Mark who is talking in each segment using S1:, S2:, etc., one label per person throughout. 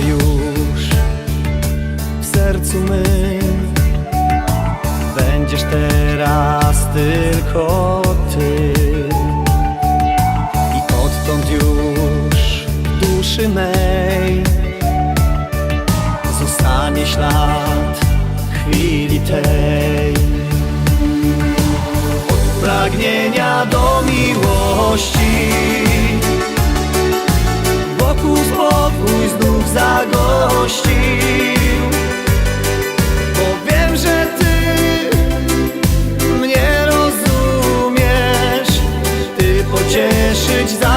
S1: już w sercu my Będziesz teraz tylko Ty. I odtąd już w duszy mej Zostanie ślad chwili tej. Od pragnienia do miłości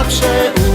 S1: 谁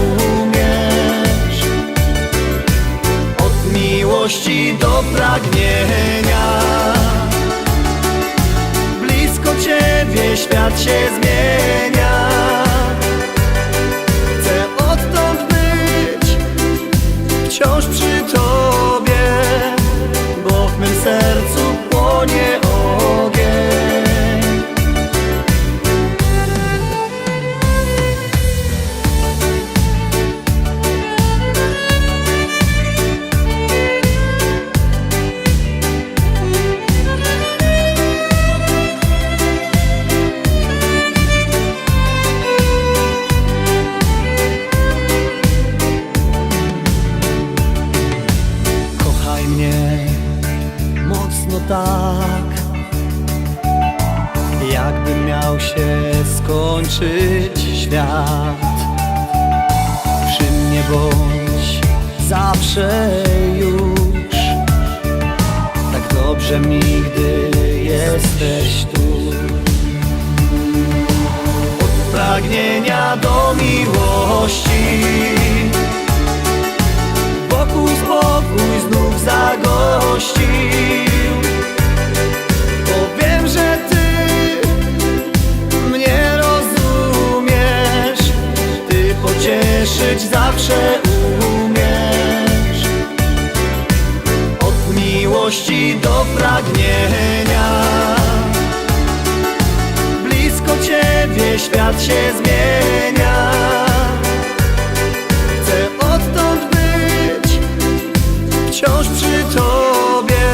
S1: Kochaj mnie mocno tak Jakby miał się skończyć świat. Przy mnie bądź zawsze już. Tak dobrze mi, gdy jesteś tu. Od pragnienia do miłości miłości do pragnienia. Blisko Ciebie świat się zmienia. Chcę odtąd być wciąż przy Tobie,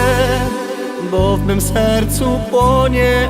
S1: bo w mym sercu płonie